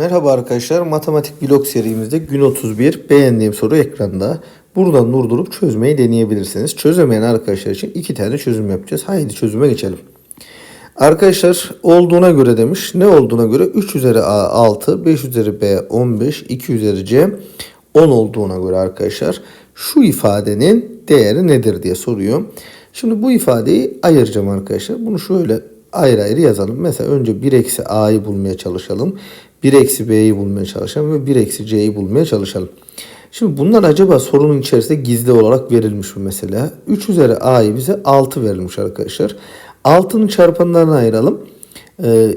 Merhaba arkadaşlar. Matematik blok serimizde gün 31 beğendiğim soru ekranda. Buradan durdurup çözmeyi deneyebilirsiniz. Çözemeyen arkadaşlar için iki tane çözüm yapacağız. Haydi çözüme geçelim. Arkadaşlar olduğuna göre demiş. Ne olduğuna göre 3 üzeri A 6, 5 üzeri B 15, 2 üzeri C 10 olduğuna göre arkadaşlar şu ifadenin değeri nedir diye soruyor. Şimdi bu ifadeyi ayıracağım arkadaşlar. Bunu şöyle ayrı ayrı yazalım. Mesela önce 1 eksi A'yı bulmaya çalışalım. 1 eksi B'yi bulmaya çalışalım ve 1 eksi C'yi bulmaya çalışalım. Şimdi bunlar acaba sorunun içerisinde gizli olarak verilmiş mi mesela? 3 üzeri A'yı bize 6 verilmiş arkadaşlar. 6'nın çarpanlarını ayıralım.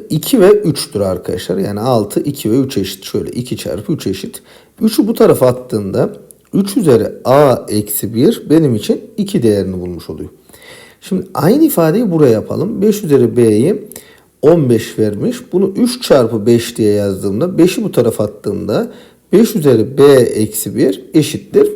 2 ve 3'tür arkadaşlar. Yani 6, 2 ve 3 eşit. Şöyle 2 çarpı 3 eşit. 3'ü bu tarafa attığında 3 üzeri A eksi 1 benim için 2 değerini bulmuş oluyor. Şimdi aynı ifadeyi buraya yapalım. 5 üzeri B'yi 15 vermiş. Bunu 3 çarpı 5 diye yazdığımda 5'i bu tarafa attığımda 5 üzeri B eksi 1 eşittir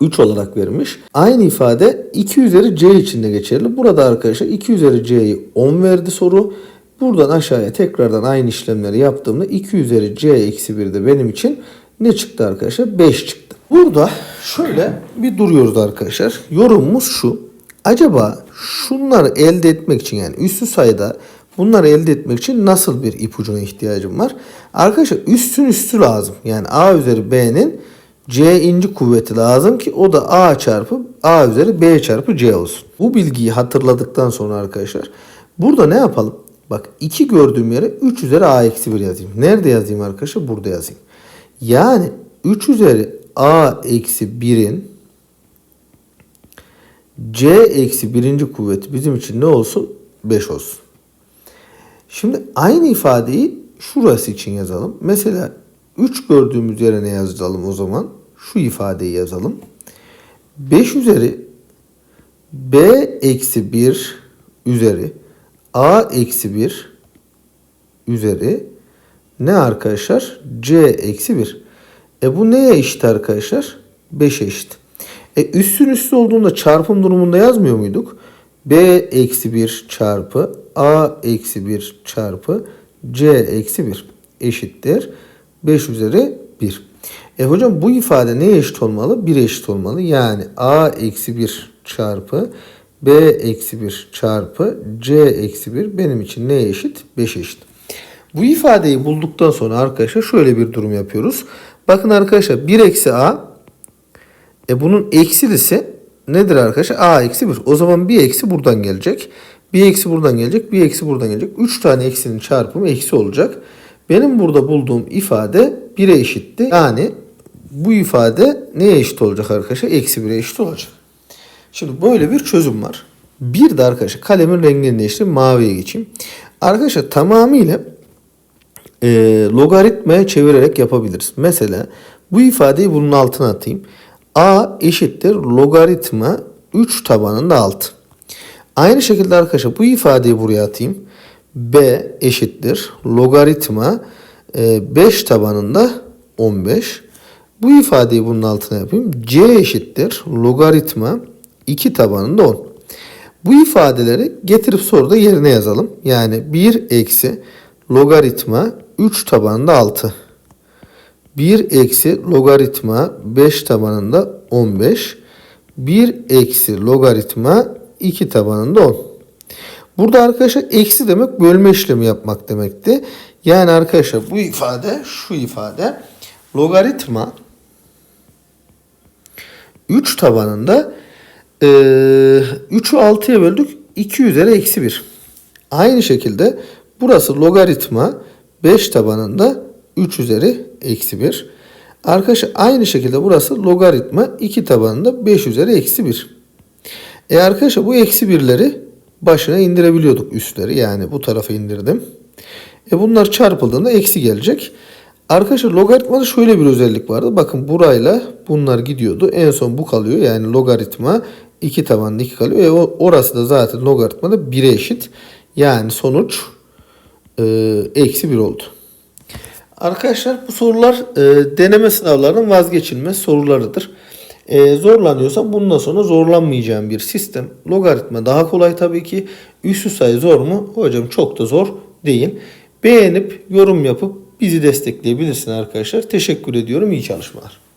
3 olarak vermiş. Aynı ifade 2 üzeri C için de geçerli. Burada arkadaşlar 2 üzeri C'yi 10 verdi soru. Buradan aşağıya tekrardan aynı işlemleri yaptığımda 2 üzeri C eksi 1 de benim için ne çıktı arkadaşlar? 5 çıktı. Burada şöyle bir duruyoruz arkadaşlar. Yorumumuz şu. Acaba şunları elde etmek için yani üstü sayıda bunları elde etmek için nasıl bir ipucuna ihtiyacım var? Arkadaşlar üstün üstü lazım. Yani A üzeri B'nin C inci kuvveti lazım ki o da A çarpı A üzeri B çarpı C olsun. Bu bilgiyi hatırladıktan sonra arkadaşlar burada ne yapalım? Bak 2 gördüğüm yere 3 üzeri A eksi 1 yazayım. Nerede yazayım arkadaşlar? Burada yazayım. Yani 3 üzeri A eksi 1'in C eksi birinci kuvveti bizim için ne olsun? 5 olsun. Şimdi aynı ifadeyi şurası için yazalım. Mesela 3 gördüğümüz yere ne yazalım o zaman? Şu ifadeyi yazalım. 5 üzeri B eksi 1 üzeri A eksi 1 üzeri ne arkadaşlar? C eksi 1. E bu neye eşit arkadaşlar? 5'e eşit. E üstün üstü olduğunda çarpım durumunda yazmıyor muyduk? B eksi 1 çarpı A eksi 1 çarpı C eksi 1 eşittir. 5 üzeri 1. E hocam bu ifade neye eşit olmalı? 1 eşit olmalı. Yani A eksi 1 çarpı B eksi 1 çarpı C eksi 1 benim için neye eşit? 5 eşit. Bu ifadeyi bulduktan sonra arkadaşlar şöyle bir durum yapıyoruz. Bakın arkadaşlar 1 eksi A e bunun eksilisi nedir arkadaşlar? A eksi 1. O zaman bir eksi buradan gelecek. Bir eksi buradan gelecek. Bir eksi buradan gelecek. 3 tane eksinin çarpımı eksi olacak. Benim burada bulduğum ifade 1'e eşitti. Yani bu ifade neye eşit olacak arkadaşlar? Eksi 1'e eşit olacak. Şimdi böyle bir çözüm var. Bir de arkadaşlar kalemin rengini değiştireyim. Maviye geçeyim. Arkadaşlar tamamıyla e, logaritmaya çevirerek yapabiliriz. Mesela bu ifadeyi bunun altına atayım. A eşittir logaritma 3 tabanında 6. Aynı şekilde arkadaşlar bu ifadeyi buraya atayım. B eşittir logaritma 5 tabanında 15. Bu ifadeyi bunun altına yapayım. C eşittir logaritma 2 tabanında 10. Bu ifadeleri getirip soruda yerine yazalım. Yani 1 eksi logaritma 3 tabanında 6. 1 eksi logaritma 5 tabanında 15. 1 eksi logaritma 2 tabanında 10. Burada arkadaşlar eksi demek bölme işlemi yapmak demekti. Yani arkadaşlar bu ifade şu ifade logaritma 3 tabanında e, 3'ü 6'ya böldük 2 üzeri eksi 1. Aynı şekilde burası logaritma 5 tabanında 3 üzeri eksi 1. Arkadaşlar aynı şekilde burası logaritma 2 tabanında 5 üzeri eksi 1. E arkadaşlar bu eksi 1'leri başına indirebiliyorduk üstleri. Yani bu tarafa indirdim. E bunlar çarpıldığında eksi gelecek. Arkadaşlar logaritmada şöyle bir özellik vardı. Bakın burayla bunlar gidiyordu. En son bu kalıyor. Yani logaritma 2 tabanında 2 kalıyor. E orası da zaten logaritmada 1'e eşit. Yani sonuç e, eksi 1 oldu. Arkadaşlar bu sorular e, deneme sınavlarının vazgeçilmez sorularıdır. E, zorlanıyorsam bundan sonra zorlanmayacağım bir sistem. Logaritma daha kolay tabii ki. Üstü sayı zor mu? Hocam çok da zor değil. Beğenip yorum yapıp bizi destekleyebilirsin arkadaşlar. Teşekkür ediyorum. İyi çalışmalar.